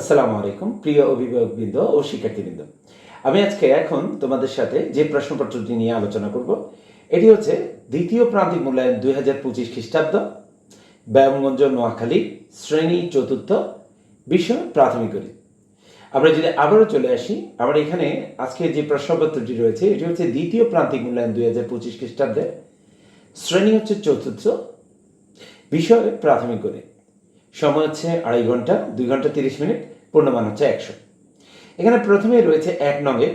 আসসালামু আলাইকুম, প্রিয় অভিভাবকবৃন্দ ও শিক্ষার্থীবৃন্দ। আমি আজকে এখন তোমাদের সাথে যে প্রশ্নপত্রটি নিয়ে আলোচনা করব, এটি হচ্ছে দ্বিতীয় প্রান্তিক মূল্যায়ন দুই হাজার পঁচিশ খ্রিস্টাব্দ, ব্যায়ামগঞ্জ, নোয়াখালী, শ্রেণি চতুর্থ, বিষয় প্রাথমিক আমরা যদি আবারও চলে আসি, আমার এখানে আজকে যে প্রশ্নপত্রটি রয়েছে, এটি হচ্ছে দ্বিতীয় প্রান্তিক মূল্যায়ন দুই হাজার পঁচিশ খ্রিস্টাব্দে শ্রেণি হচ্ছে চতুর্থ, বিষয় প্রাথমিক গণিত। সময় হচ্ছে আড়াই ঘণ্টা, দুই ঘণ্টা তিরিশ মিনিট, পূর্ণমান হচ্ছে একশো। এখানে প্রথমে রয়েছে এক নঙে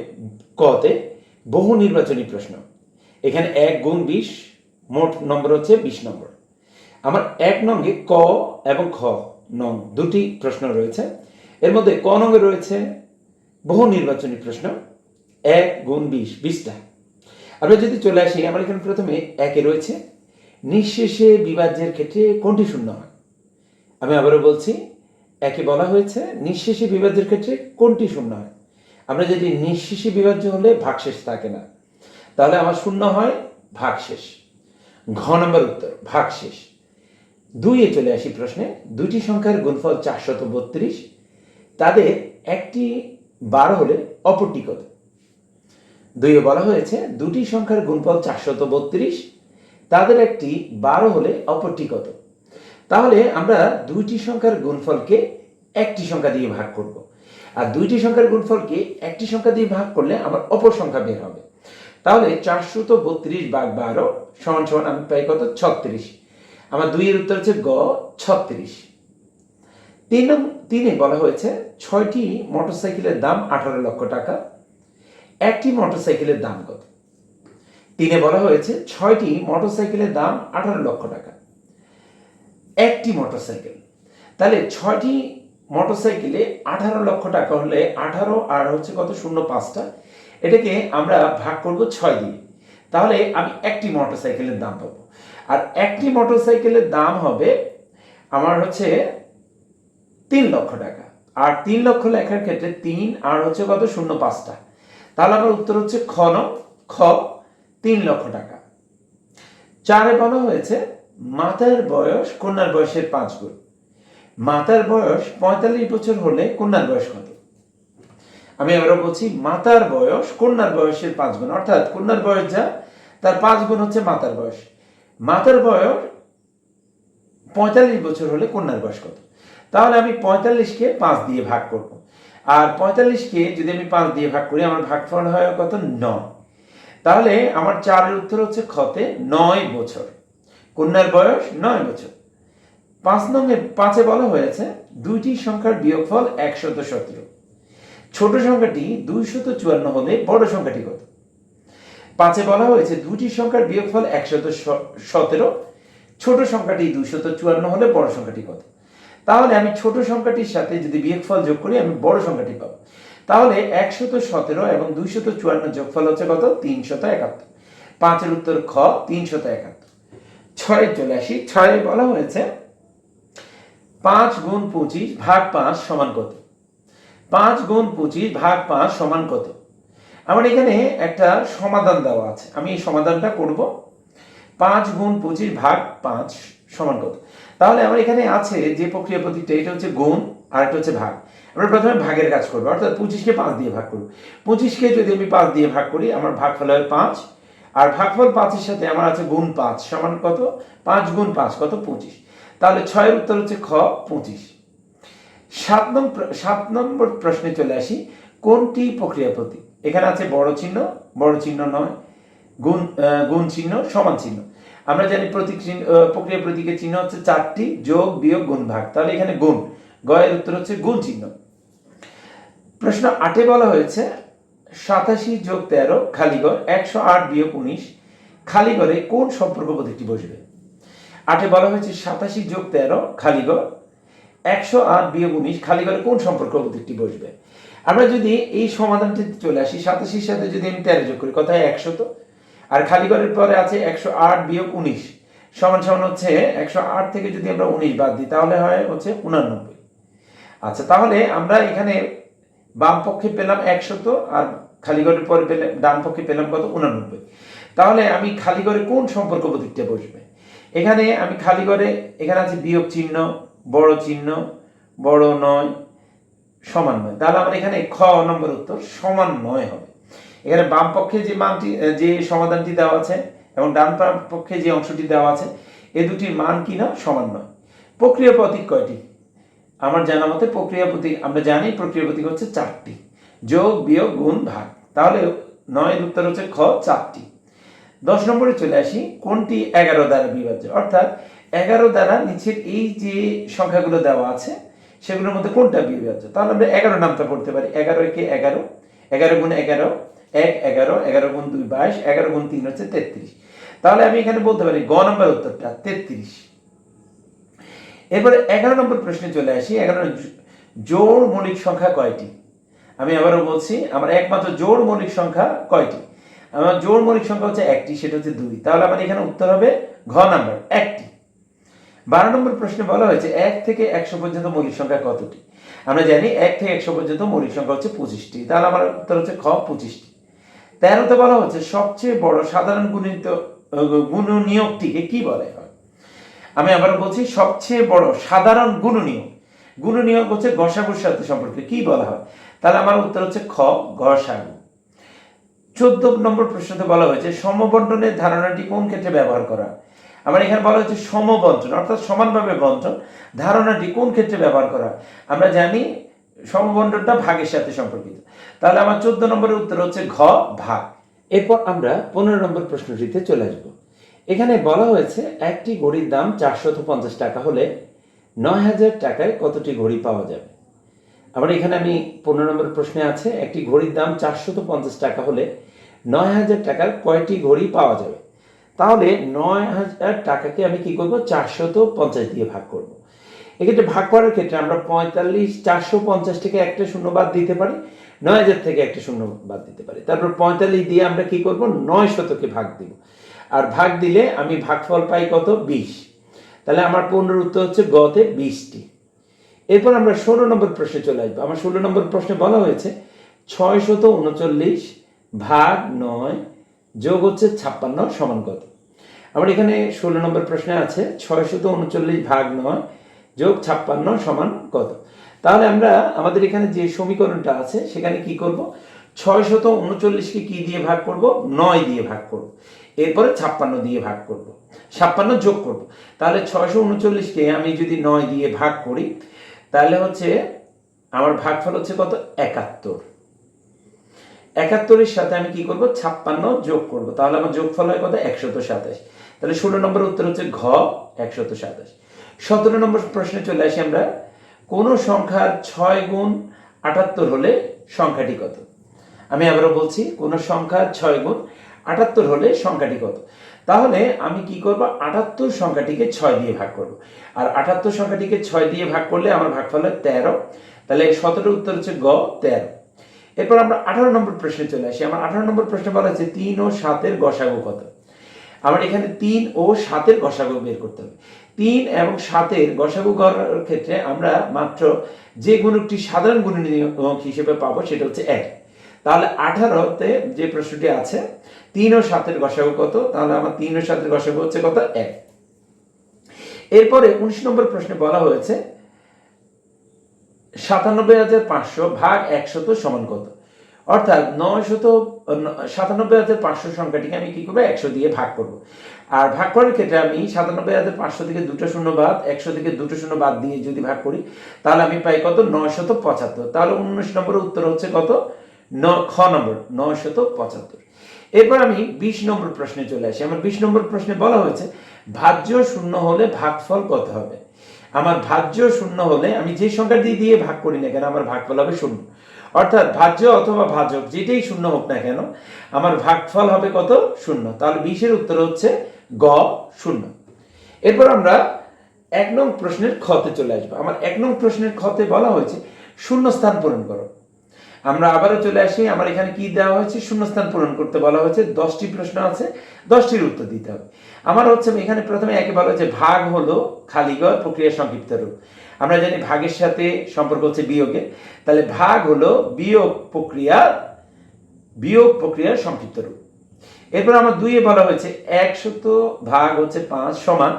কতে বহু নির্বাচনী প্রশ্ন। এখানে এক গুণ বিশ, মোট নম্বর হচ্ছে বিশ নম্বর। আমার এক নঙ্গে ক এবং খ নং দুটি প্রশ্ন রয়েছে। এর মধ্যে ক নঙ্গে রয়েছে বহু নির্বাচনী প্রশ্ন, এক গুণ বিশ, বিশটা। আমরা যদি চলে আসি, আমার এখানে প্রথমে একে রয়েছে। নিঃশেষে বিভাজ্যের ক্ষেত্রে কোনটি শূন্য হয়? আমি আবারও বলছি, একে বলা হয়েছে নিঃশেষে বিভাজ্যের ক্ষেত্রে কোনটি শূন্য হয়? আমরা যদি নিঃশেষে বিভাজ্য হলে ভাগশেষ থাকে না। তাহলে আমার শূন্য হয় ভাগশেষ। ঘ নম্বর উত্তর, ভাগশেষ। দুইয়ে চলে আসি প্রশ্নে। দুইটি সংখ্যার গুণফল চারশত বত্রিশ তাদের একটি বারো হলে অপরটি কত? দুইয়ে বলা হয়েছে, দুটি সংখ্যার গুণফল চারশত বত্রিশ তাদের একটি বারো হলে অপরটি কত? তাহলে আমরা দুইটি সংখ্যার গুণফলকে একটি সংখ্যা দিয়ে ভাগ করব। আর দুইটি সংখ্যার গুণফলকে একটি সংখ্যা দিয়ে ভাগ করলে আমার অপর সংখ্যা বের হবে। তাহলে চারশো তো বত্রিশ ভাগ বারো সমান সমান আমি পাই কত? ছত্রিশ। আমার দুইয়ের উত্তর হচ্ছে গ, ছত্রিশ। তিন তিনে বলা হয়েছে, ছয়টি মোটরসাইকেলের দাম আঠারো লক্ষ টাকা, একটি মোটরসাইকেলের দাম কত? তিনে বলা হয়েছে, ছয়টি মোটরসাইকেলের দাম আঠারো লক্ষ টাকা। একটি মোটরসাইকেল। তাহলে ছয়টি মোটরসাইকেলে আঠারো লক্ষ টাকা হলে আঠারো আর হচ্ছে কত? শূন্য পাঁচটা। এটাকে আমরা ভাগ করব ছয় দিয়ে। তাহলে আমি একটি মোটরসাইকেলের দাম পাবো। আর একটি মোটরসাইকেলের দাম হবে আমার হচ্ছে তিন লক্ষ টাকা। আর তিন লক্ষ লেখার ক্ষেত্রে তিন আর হচ্ছে কত? শূন্য পাঁচটা। তাহলে আমার উত্তর হচ্ছে খ ন। খ তিন লক্ষ টাকা। চারে বলা হয়েছে মাতার বয়স, কন্যার বয়সের পাঁচ গুণ। মাতার বয়স পঁয়তাল্লিশ বছর হলে কন্যার বয়স কত? আমি আবারও বলছি, মাতার বয়স কন্যার বয়সের পাঁচ গুণ। অর্থাৎ কন্যার বয়স যা, তার পাঁচ গুণ হচ্ছে মাতার বয়স। মাতার বয়স পঁয়তাল্লিশ বছর হলে কন্যার বয়স কত? তাহলে আমি পঁয়তাল্লিশকে পাঁচ দিয়ে ভাগ করব। আর পঁয়তাল্লিশকে যদি আমি পাঁচ দিয়ে ভাগ করি, আমার ভাগফল হয় কত? নয়। তাহলে আমার চারের উত্তর হচ্ছে খতে নয় বছর। কন্যার বয়স নয় বছর। পাঁচ নম্বরে পাঁচে বলা হয়েছে, দুইটি সংখ্যার বিয়োগফল একশত সতেরো। ছোট সংখ্যাটি দুইশত চুয়ান্ন হলে বড় সংখ্যাটি কত? পাঁচে বলা হয়েছে দুটি সংখ্যার বিয়োগফল একশত সতেরো। ছোট সংখ্যাটি দুইশত চুয়ান্ন হলে বড় সংখ্যাটি কত? তাহলে আমি ছোট সংখ্যাটির সাথে যদি বিয়োগফল যোগ করি, আমি বড় সংখ্যাটি পাবো। তাহলে একশত সতেরো এবং দুইশত চুয়ান্ন যোগফল হচ্ছে কত? তিনশত একাত্তর। পাঁচের উত্তর খ, তিনশত একাত্তর। ছয়ে চলে আসি ছয়ে বলা হয়েছে। পাঁচ গুণ পঁচিশ ভাগ পাঁচ সমান কত? পাঁচ গুণ পঁচিশ ভাগ পাঁচ সমান কত? আমার এখানে একটা সমাধান দেওয়া আছে। আমি এই সমাধানটা করব। পাঁচ গুণ পঁচিশ ভাগ পাঁচ সমান কত? তাহলে আমার এখানে আছে যে প্রক্রিয়া প্রতীকটা, এটা হচ্ছে গুণ আর একটা হচ্ছে ভাগ। আমরা প্রথমে ভাগের কাজ করব, অর্থাৎ পঁচিশকে পাঁচ দিয়ে ভাগ করব। পঁচিশকে যদি আমি পাঁচ দিয়ে ভাগ করি, আমার ভাগফল হয় পাঁচ আর ভাগফল পাঁচের সাথে আমার আছে গুণ পাঁচ, সমান কত? পাঁচ গুণ পাঁচ, কত? পঁচিশ। তাহলে ছয়ের উত্তর হচ্ছে খ, পঁচিশ। সাত নম্বর সাত নম্বর প্রশ্নে চলে আসি, কোনটি প্রক্রিয়া প্রতীক এখানে আছে বড় চিহ্ন বড় চিহ্ন নয়। গুণ গুণ চিহ্ন, সমান চিহ্ন। আমরা জানি প্রতীক চিহ্ন প্রক্রিয়া প্রতীকের চিহ্ন হচ্ছে চারটি, যোগ, বিয়োগ, গুণ, ভাগ। তাহলে এখানে গুণ। গয়ের উত্তর হচ্ছে গুণ চিহ্ন। প্রশ্ন আটে বলা হয়েছে সাতাশি যোগ তেরো, খালিগড়, একশো আট বিয়োগ উনিশ। খালিগড়ে কোন সম্পর্ক প্রতীকটি বসবে? আটে বলা হয়েছে সাতাশি যোগ তেরো, খালিগড়, একশো আট বিয়োগ উনিশ। খালিগড়ে কোন সম্পর্ক প্রতীকটি বসবে? আমরা যদি এই সমাধানটিতে চলে আসি, সাতাশির সাথে যদি আমি তেরো যোগ করি কথা হয় একশত আর খালিগড়ের পরে আছে একশো আট বিয়োগ উনিশ। সমান সমান হচ্ছে একশো আট থেকে যদি আমরা উনিশ বাদ দিই, তাহলে হয় হচ্ছে উনানব্বই। আচ্ছা তাহলে আমরা এখানে বাম পক্ষে পেলাম একশত আর খালিগড়ের পরে পেলাম ডান পক্ষে পেলাম কত? উনানব্বই। তাহলে আমি খালিগড়ে কোন সম্পর্ক প্রতীকটা বসবে? এখানে আমি খালিগড়ে, এখানে আছে বিয়োগ চিহ্ন, বড় চিহ্ন, বড় নয়, সমান নয়। তাহলে আমার এখানে খ নম্বর উত্তর সমান নয় হবে। এখানে বাম পক্ষে যে মানটি, যে সমাধানটি দেওয়া আছে এবং ডান পক্ষে যে অংশটি দেওয়া আছে, এ দুটির মান কি না? সমান নয়। প্রক্রিয়া প্রতীক কয়টি? আমার জানা মতে প্রক্রিয়া প্রতীক আমরা জানি প্রক্রিয়া প্রতীক হচ্ছে চারটি। যোগ, বিয়োগ, গুণ, ভাগ। তাহলে নয়ের উত্তর হচ্ছে খ, চারটি। দশ নম্বরে চলে আসি, কোনটি এগারো দ্বারা বিভাজ্য? অর্থাৎ এগারো দ্বারা নিচের এই যে সংখ্যাগুলো দেওয়া আছে, সেগুলোর মধ্যে কোনটা বিভাজ্য? তাহলে আমরা এগারো নামটা পড়তে পারি। এগারো একে এগারো এগারো গুণ এগারো, এক এগারো এগারো গুণ দুই বাইশ, এগারো গুণ তিন হচ্ছে তেত্রিশ। তাহলে আমি এখানে বলতে পারি গ নম্বর উত্তরটা তেত্রিশ। এরপরে এগারো নম্বর প্রশ্নে চলে আসি। এগারো জোড় মৌলিক সংখ্যা কয়টি? আমি আবারও বলছি, আমার একমাত্র জোড় মৌলিক সংখ্যা কয়টি? আমার জোড় মৌলিক সংখ্যা হচ্ছে একটি, সেটা হচ্ছে দুই। তাহলে আমার এখানে উত্তর হবে ঘ নাম্বার, একটি। বারো নম্বর প্রশ্নে বলা হয়েছে, এক থেকে একশো পর্যন্ত মৌলিক সংখ্যা কতটি? আমরা জানি এক থেকে একশো পর্যন্ত মৌলিক সংখ্যা হচ্ছে পঁচিশটি। তাহলে আমার উত্তর হচ্ছে খ পঁচিশটি। তেরোতে বলা হচ্ছে, সবচেয়ে বড় সাধারণ গুণিত, গুণনীয়কটিকে কি বলে? আমি আবার বলছি, সবচেয়ে বড় সাধারণ গুণনীয়ক। গুণনীয়ক হচ্ছে গসাগুর সাথে সম্পর্কে কি বলা হয়? তাহলে আমার উত্তর হচ্ছে খ গসাগু চোদ্দ নম্বর প্রশ্নতে বলা হয়েছে, সমবন্টনের ধারণাটি কোন ক্ষেত্রে ব্যবহার করা? আমার এখানে বলা হচ্ছে সমবন্টন, অর্থাৎ সমানভাবে বন্টন, ধারণাটি কোন ক্ষেত্রে ব্যবহার করা? আমরা জানি সমবন্টনটা ভাগের সাথে সম্পর্কিত। তাহলে আমার চোদ্দ নম্বরের উত্তর হচ্ছে ঘ, ভাগ। এরপর আমরা পনেরো নম্বর প্রশ্নটিতে চলে আসব। এখানে বলা হয়েছে, একটি ঘড়ির দাম চারশত পঞ্চাশ টাকা হলে নয় হাজার টাকায় কতটি ঘড়ি পাওয়া যাবে? আবার এখানে আমি পনেরো নম্বর প্রশ্নে আছে, একটি ঘড়ির দাম চারশত পঞ্চাশ টাকা হলে নয় হাজার টাকার কয়টি ঘড়ি পাওয়া যাবে? তাহলে নয় হাজার টাকাকে আমি কি করব? চারশত পঞ্চাশ দিয়ে ভাগ করব। এক্ষেত্রে ভাগ করার ক্ষেত্রে আমরা পঁয়তাল্লিশ চারশো পঞ্চাশ থেকে একটা শূন্য বাদ দিতে পারি, নয় হাজার থেকে একটা শূন্য বাদ দিতে পারি। তারপর পঁয়তাল্লিশ দিয়ে আমরা কি করব? নয় শতকে ভাগ দিব। আর ভাগ দিলে আমি ভাগফল পাই কত? বিশ। তাহলে আমার পনেরো উত্তর হচ্ছে গতে বিশটি। এরপর আমরা ষোলো নম্বর প্রশ্নে চলে আসব। আমার ষোলো নম্বর প্রশ্নে বলা হয়েছে ছয় শত উনচল্লিশ ভাগ নয় যোগ হচ্ছে ছাপ্পান্ন সমান কত আমার এখানে ষোলো নম্বর প্রশ্নে আছে ছয় শত উনচল্লিশ ভাগ নয় যোগ ছাপ্পান্ন সমান কত তাহলে আমরা আমাদের এখানে যে সমীকরণটা আছে, সেখানে কি করব? ছয় শত উনচল্লিশকে কি দিয়ে ভাগ করব? নয় দিয়ে ভাগ করব। এরপরে ছাপ্পান্ন দিয়ে ভাগ করব। ছাপ্পান্ন যোগ করব। তাহলে ছয়শো উনচল্লিশকে আমি যদি নয় দিয়ে ভাগ করি, তাহলে হচ্ছে আমার ভাগফল হচ্ছে কত? একাত্তর। একাত্তরের সাথে আমি কি করব? ছাপ্পান্ন যোগ করব। তাহলে আমার যোগফল হয় কত? একশত সাতাশ। তাহলে ষোলো নম্বর উত্তর হচ্ছে ঘ, একশত সাতাশ। সতেরো নম্বর প্রশ্নে চলে আসি আমরা। কোন সংখ্যার ছয় গুণ আটাত্তর হলে সংখ্যাটি কত? আমি আবারও বলছি, কোন সংখ্যার ছয় গুণ আটাত্তর হলে সংখ্যাটি কত? তাহলে আমি কি করব? আটাত্তর সংখ্যাটিকে ছয় দিয়ে ভাগ করব। আর আটাত্তর সংখ্যাটিকে ছয় দিয়ে ভাগ করলে আমার ভাগফল হয় তেরো। তাহলে সতেরো উত্তর হচ্ছে গ, তেরো। এরপর আমরা আঠারো নম্বর প্রশ্নে চলে আসি। আমার আঠারো নম্বর প্রশ্নে বলা হচ্ছে তিন ও সাতের গসাগু কত? আমার এখানে তিন ও সাতের গসাগু বের করতে হবে। তিন এবং সাতের গসাগু করার ক্ষেত্রে আমরা মাত্র যে গুণকটি সাধারণ গুণনীয়ক হিসেবে পাবো সেটা হচ্ছে এক। তাহলে আঠারোতে যে প্রশ্নটি আছে তিন ও সাতের গসাগু কত? তাহলে আমার তিন ও সাতের গসাগু হচ্ছে কত? এক। এরপরে উনিশ নম্বর প্রশ্নে বলা হয়েছে, সাতানব্বই হাজার পাঁচশো ভাগ একশত সমান কত? অর্থাৎ নয় শত সাতানব্বই হাজার পাঁচশো সংখ্যাটিকে আমি কি করব? একশো দিয়ে ভাগ করব। আর ভাগ করার ক্ষেত্রে আমি সাতানব্বই হাজার পাঁচশো থেকে দুটো শূন্য বাদ, একশো থেকে দুটো শূন্য বাদ দিয়ে যদি ভাগ করি, তাহলে আমি পাই কত? নয় শত পঁচাত্তর। তাহলে উনিশ নম্বরের উত্তর হচ্ছে কত? ন, খ নম্বর নয় শত পঁচাত্তর। এরপর আমি বিশ নম্বর প্রশ্নে চলে আসি। আমার বিশ নম্বর প্রশ্নে বলা হয়েছে, ভাজ্য শূন্য হলে ভাগফল কত হবে? আমার ভাজ্য শূন্য হলে আমি যে সংখ্যাটি দিয়ে দিয়ে ভাগ করি না কেন, আমার ভাগফল হবে শূন্য। অর্থাৎ ভাজ্য অথবা ভাজক, যেটাই শূন্য হোক না কেন, আমার ভাগফল হবে কত? শূন্য। তাহলে বিশের উত্তর হচ্ছে গ শূন্য। এরপর আমরা এক নং প্রশ্নের খতে চলে আসব। আমার এক নং প্রশ্নের খতে বলা হয়েছে শূন্য স্থান পূরণ করো। আমরা আবারও চলে আসি, আমার এখানে কি দেওয়া হয়েছে? শূন্যস্থান পূরণ করতে বলা হয়েছে। দশটি প্রশ্ন আছে, দশটির উত্তর দিতে হবে। আমার হচ্ছে এখানে প্রথমে একে বলা হচ্ছে ভাগ হলো খালিগড়, প্রক্রিয়া সংক্ষিপ্ত রূপ। আমরা জানি ভাগের সাথে সম্পর্ক হচ্ছে বিয়োগের। তাহলে ভাগ হলো বিয়োগ প্রক্রিয়া, বিয়োগ প্রক্রিয়ার সংক্ষিপ্ত রূপ। এরপর আমার দুইয়ে বলা হয়েছে একশত ভাগ হচ্ছে পাঁচ সমান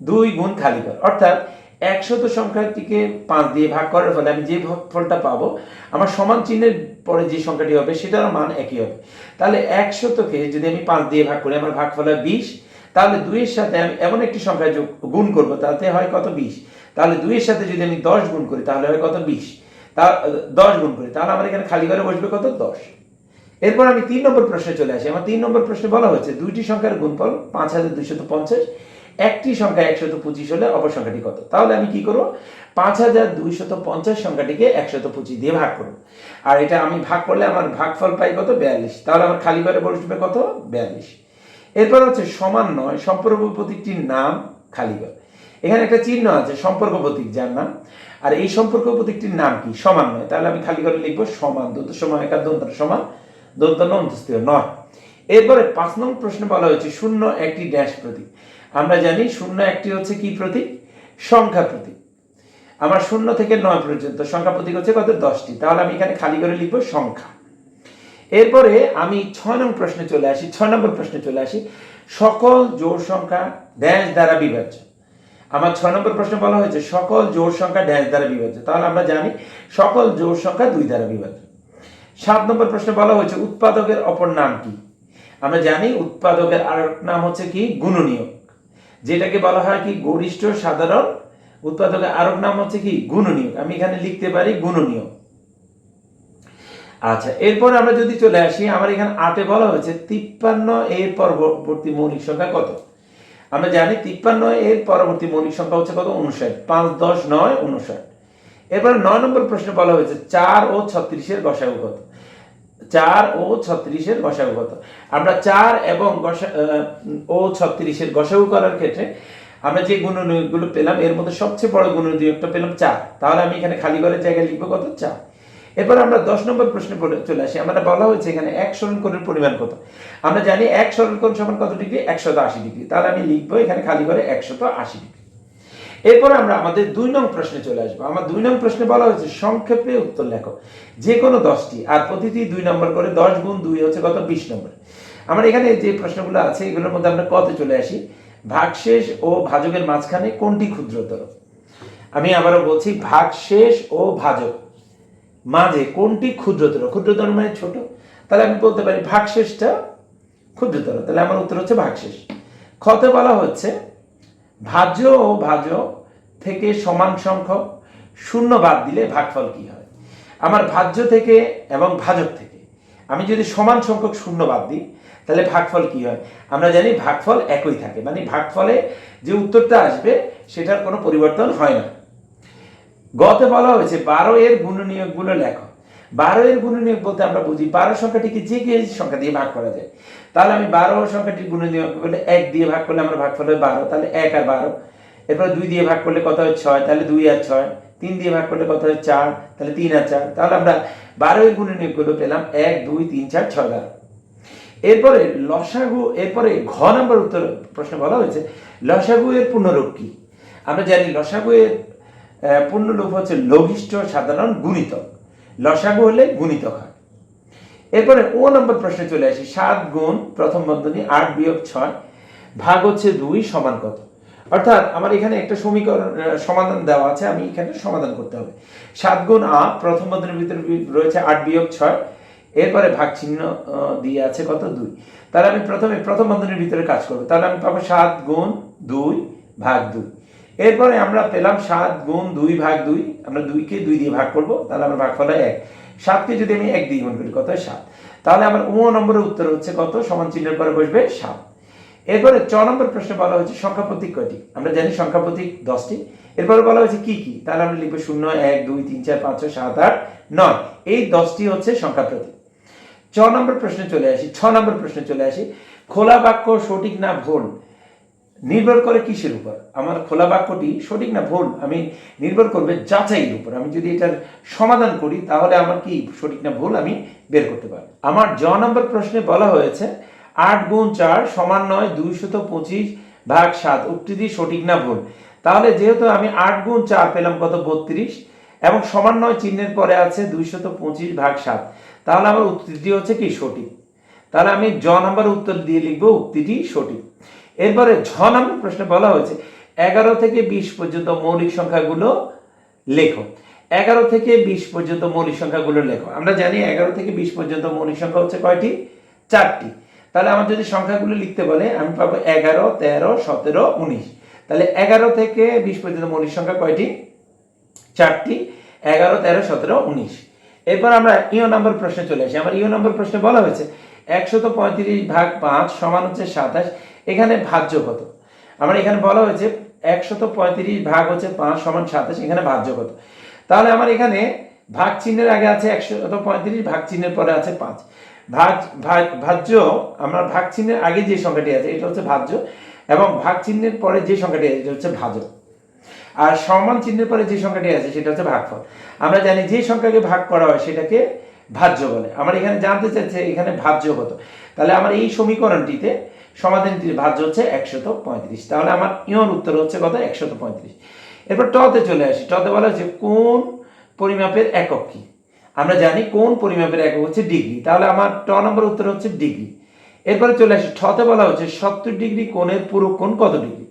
দুই গুণ খালিগড়। অর্থাৎ একশত সংখ্যাটিকে পাঁচ দিয়ে ভাগ করার ফলে আমি যে ফলটা পাবো, আমার সমান চিহ্নের পরে যে সংখ্যাটি হবে, সেটার মান একই হবে। তাহলে একশতকে যদি আমি পাঁচ দিয়ে ভাগ করি, আমার ভাগফল হয় বিশ, তাহলে দুইয়ের সাথে আমি এমন একটি সংখ্যা যোগ, গুণ করব, তাতে হয় কত বিশ? তাহলে দুইয়ের সাথে যদি আমি দশ গুণ করি, তাহলে হয় কত বিশ? তা, দশ গুণ করি, তাহলে আমার এখানে খালি ঘরে বসবে কত? দশ। এরপর আমি তিন নম্বর প্রশ্নে চলে আসি। আমার তিন নম্বর প্রশ্নে বলা হয়েছে, দুইটি সংখ্যার গুণফল পাঁচ হাজার দুইশত পঞ্চাশ একটি সংখ্যা একশত পঁচিশ হলে অপর সংখ্যাটি কত? তাহলে আমি কি করব? পাঁচ হাজার দুইশত পঞ্চাশ সংখ্যাটিকে একশত পঁচিশ দিয়ে ভাগ করব। আর এটা আমি ভাগ করলে আমার ভাগফল পাই কত? বিয়াল্লিশ। তাহলে আমার খালি ঘরে বসবে কত? বিয়াল্লিশ। এরপর হচ্ছে সমান নয়, সম্পর্ক প্রতীকটির নাম খালি ঘর এখানে একটা চিহ্ন আছে, সম্পর্ক প্রতীক, যার নাম। আর এই সম্পর্ক প্রতীকটির নাম কি? সমান নয়। তাহলে আমি খালি করে লিখব সমান দন্ত সমান একা দন্ত সমান দন্ত নয় এরপরে পাঁচ নম্বর প্রশ্নে বলা হয়েছে শূন্য একটি ড্যাশ প্রতীক। আমরা জানি শূন্য একটি হচ্ছে কি প্রতীক? সংখ্যা প্রতীক। আমার শূন্য থেকে নয় পর্যন্ত সংখ্যা প্রতীক হচ্ছে কত? দশটি। তাহলে আমি এখানে খালি করে লিখব সংখ্যা। এরপরে আমি ছয় নম্বর প্রশ্নে চলে আসি, ছয় নম্বর প্রশ্নে চলে আসি। সকল জোড় সংখ্যা ড্যাশ দ্বারা বিভাজ্য। আমার ছয় নম্বর প্রশ্নে বলা হয়েছে, সকল জোড় সংখ্যা ড্যাশ দ্বারা বিভাজ্য। তাহলে আমরা জানি সকল জোড় সংখ্যা দুই দ্বারা বিভাজ্য। সাত নম্বর প্রশ্নে বলা হয়েছে, উৎপাদকের অপর নাম কি? আমরা জানি উৎপাদকের আর নাম হচ্ছে কি? গুণনীয়ক। যেটাকে বলা হয় কি গরিষ্ঠ সাধারণ উৎপাদকের আরেক নাম হচ্ছে কি গুণনীয়ক। আমি এখানে লিখতে পারি গুণনীয়ক। আচ্ছা এরপর আমরা যদি চলে আসি, আমার এখানে আটে বলা হয়েছে তিপ্পান্ন এর পরবর্তী মৌলিক সংখ্যা কত? আমরা জানি তিপ্পান্ন এর পরবর্তী মৌলিক সংখ্যা হচ্ছে কত? উনষাট। পাঁচ, দশ, নয়, উনষাট। এরপর নয় নম্বর প্রশ্নে বলা হয়েছে চার ও ছত্রিশের গসাগু কত? চার ও ছত্রিশের গসাগু কত? আমরা চার এবং ও ছত্রিশের গসাগু করার ক্ষেত্রে আমরা যে গুণনীয়কগুলো পেলাম, এর মধ্যে সবচেয়ে বড় গুণনীয়কটা পেলাম চার। তাহলে আমি এখানে খালি ঘরের জায়গায় লিখব কত? চার। এরপর আমরা দশ নম্বর প্রশ্নে চলে আসি। আমরা বলা হয়েছে এখানে এক কোণের পরিমাণ কত? আমরা জানি এক কোণ সমান কত ডিগ্রি? একশত আশি ডিগ্রি। তাহলে আমি লিখব এখানে খালি করে একশত আশি ডিগ্রি। এরপর আমরা আমাদের দুই নং প্রশ্নে চলে আসব। আমার দুই নং প্রশ্নে বলা হয়েছে, সংক্ষেপে উত্তর লেখো। যে কোনো দশটি, আর প্রতিটি দুই নম্বর করে দশ গুণ দুই হচ্ছে কত? বিশ নম্বর। আমার এখানে যে প্রশ্নগুলো আছে, এগুলোর মধ্যে আমরা কত চলে আসি। ভাগশেষ ও ভাজকের মাঝখানে কোনটি ক্ষুদ্রতর? আমি আবারও বলছি, ভাগশেষ ও ভাজক মাঝে কোনটি ক্ষুদ্রতর? ক্ষুদ্রতর মানে ছোট। তাহলে আমি বলতে পারি, ভাগশেষটা ক্ষুদ্রতর। তাহলে আমার উত্তর হচ্ছে ভাগশেষ। খতে বলা হচ্ছে ভাজ্য ও ভাজক থেকে সমান সংখ্যক শূন্য বাদ দিলে ভাগফল কি হয়? আমার ভাজ্য থেকে এবং ভাজক থেকে। আমি যদি সমান সংখ্যক শূন্য বাদ দিই, তাহলে ভাগফল কি হয়? আমরা জানি ভাগফল একই থাকে। মানে ভাগফলে যে উত্তরটা আসবে, সেটার কোনো পরিবর্তন হয় না। গতে বলা হয়েছে, বারো এর গুণনীয়কগুলো লেখো। বারো এর গুণনীয়ক বলতে আমরা বুঝি, বারো সংখ্যাটিকে যে কে সংখ্যা দিয়ে ভাগ করা যায়। তাহলে আমি বারো সংখ্যাটির গুণনীয়ক বলে এক দিয়ে ভাগ করলে আমরা ভাগফল হয় বারো, তাহলে এক আর বারো। এরপর দুই দিয়ে ভাগ করলে কত হয় ছয়, তাহলে দুই আর ছয়। তিন দিয়ে ভাগ করলে কত হয় চার, তাহলে তিন আর চার। তাহলে আমরা বারো এর গুণনীয়কগুলো পেলাম এক, দুই, তিন, চার, ছয়, বারো। এরপরে লসাগু, এরপরে ঘ নম্বর উত্তর প্রশ্ন বলা হয়েছে, লসাগু এর পূর্ণরূপ কি? আমরা জানি লসাগু এর পূর্ণরূপ হচ্ছে লঘিষ্ঠ সাধারণ গুণিতক। লসাগু হলে গুণিতক হয়। এরপরে ও নম্বর প্রশ্নে চলে আসি, সাত গুণ প্রথম বন্ধনী, আট বিয়োগ ছয়, ভাগ হচ্ছে দুই সমান কত? অর্থাৎ আমার এখানে একটা সমীকরণ সমাধান দেওয়া আছে, আমি এখানে সমাধান করতে হবে। সাত গুণ আট প্রথম বন্ধনীর ভিতরে রয়েছে আট বিয়োগ ছয়, এরপরে ভাগ চিহ্ন দিয়ে আছে কত? দুই। তাহলে আমি প্রথমে প্রথম বন্ধনীর ভিতরে কাজ করব। তাহলে আমি পাবো সাত গুণ দুই ভাগ দুই। এরপরে আমরা পেলাম সাত গুণ দুই ভাগ দুই, আমরা দুইকে দুই দিয়ে ভাগ করব, তাহলে আমার ভাগ হয় এক। সাতকে যদি আমি এক দিয়ে গুণ করি কত সাত। তাহলে আমার ও নম্বরের উত্তর হচ্ছে কত? সমান চিহ্নের পরে বসবে সাত। এরপরে চ নম্বর প্রশ্নে বলা হয়েছে সংখ্যা প্রতীক কয়টি? আমরা জানি সংখ্যা প্রতীক দশটি। এরপরে বলা হয়েছে কি কি? তাহলে আমরা লিখব শূন্য, এক, দুই, তিন, চার, পাঁচ, ছয়, সাত, আট, নয়। এই দশটি হচ্ছে সংখ্যা প্রতীক। ছ নম্বর প্রশ্নে চলে আসি, ছ নম্বর প্রশ্নে চলে আসি। খোলা বাক্য সঠিক না ভুল? নির্ভর করে কিসের উপর? আমার খোলা বাক্যটি সঠিক না ভুল? আমি নির্ভর করবে যাচাইয়ের উপর। আমি যদি এটার সমাধান করি, তাহলে আমার কি সঠিক না ভুল? আমি বের করতে পারি আমার জ নম্বর প্রশ্নে বলা হয়েছে, আট গুণ চার সমান নয়, দুইশত পঁচিশ ভাগ সাত। উক্তিটি সঠিক না ভুল? তাহলে যেহেতু আমি আট গুণ চার পেলাম কত? বত্রিশ। এবং সমান নয় চিহ্নের পরে আছে দুইশত পঁচিশ ভাগ সাত। তাহলে আমার উক্তিটি হচ্ছে কি সঠিক? তাহলে আমি জ নম্বর উত্তর দিয়ে লিখব উক্তিটি সঠিক। এরপরে ঝ নম্বর প্রশ্নে বলা হয়েছে, এগারো থেকে বিশ পর্যন্ত মৌলিক সংখ্যাগুলো লেখো। এগারো থেকে বিশ পর্যন্ত মৌলিক সংখ্যাগুলো লেখো। আমরা জানি এগারো থেকে বিশ পর্যন্ত মৌলিক সংখ্যা হচ্ছে কয়টি? চারটি। তাহলে আমার যদি সংখ্যাগুলো লিখতে বলে, আমি পাবো এগারো, তেরো, সতেরো, উনিশ। তাহলে এগারো থেকে বিশ পর্যন্ত মৌলিক সংখ্যা কয়টি? চারটি। এগারো, তেরো, সতেরো, উনিশ। এরপর আমরা ইও নম্বর প্রশ্নে চলে আসি। আমার ইও নম্বর প্রশ্নে বলা হয়েছে, একশত পঁয়ত্রিশ ভাগ পাঁচ সমান হচ্ছে সাতাশ। এখানে ভাজ্য কত? আমার এখানে বলা হয়েছে একশত পঁয়ত্রিশ ভাগ হচ্ছে পাঁচ সমান সাতাশ, এখানে ভাজ্য কত? তাহলে আমার এখানে ভাগ চিহ্নের আগে আছে একশত পঁয়ত্রিশ, ভাগ চিহ্নের পরে আছে পাঁচ। ভাগ, ভাগ- ভাজ্য, আমরা ভাগ চিহ্নের আগে যে সংখ্যাটি আছে, এটা হচ্ছে ভাজ্য, এবং ভাগ চিহ্নের পরে যে সংখ্যাটি আছে, এটা হচ্ছে ভাজক আর সমান চিহ্নের পরে যে সংখ্যাটি আছে, সেটা হচ্ছে ভাগফল। আমরা জানি যে সংখ্যাকে ভাগ করা হয়, সেটাকে ভাজ্য বলে। আমার এখানে জানতে চাইছে এখানে ভাজ্য কত? তাহলে আমার এই সমীকরণটিতে সমাধানটি ভাজ্য হচ্ছে একশত পঁয়ত্রিশ। তাহলে আমার ইয়র উত্তর হচ্ছে কত? একশত পঁয়ত্রিশ। এরপর টতে চলে আসি। টতে বলা হচ্ছে কোন পরিমাপের একক কি? আমরা জানি কোন পরিমাপের একক হচ্ছে ডিগ্রি। তাহলে আমার ট নম্বর উত্তর হচ্ছে ডিগ্রি। এরপরে চলে আসি, ঠতে বলা হচ্ছে সত্তর ডিগ্রি কোণের পুরো কোণ কত ডিগ্রি?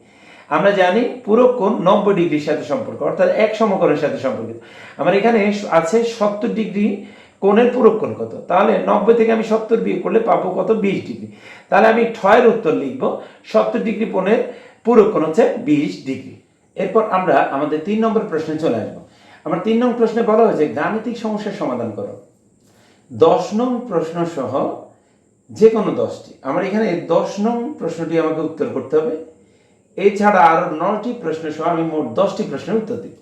আমরা জানি পুরো কোণ নব্বই ডিগ্রির সাথে সম্পর্ক, অর্থাৎ এক সমকোণের সাথে সম্পর্কিত। আমার এখানে আছে সত্তর ডিগ্রি কোণের পুরো কোণ কত? তাহলে নব্বই থেকে আমি সত্তর বিয়োগ করলে পাবো কত? বিশ ডিগ্রি। তাহলে আমি ছয়ের উত্তর লিখব, সত্তর ডিগ্রি কোণের পুরো কোণ হচ্ছে বিশ ডিগ্রি। এরপর আমরা আমাদের তিন নম্বর প্রশ্নে চলে আসব। আমার তিন নম্বর প্রশ্নে বলা হয়েছে, গাণিতিক সমস্যার সমাধান করো। দশ নং প্রশ্ন সহ যে কোনো দশটি। আমার এখানে দশ নং প্রশ্নটি আমাকে উত্তর করতে হবে। এছাড়া আরও নটি প্রশ্ন সহ আমি মোট দশটি প্রশ্নের উত্তর দিব।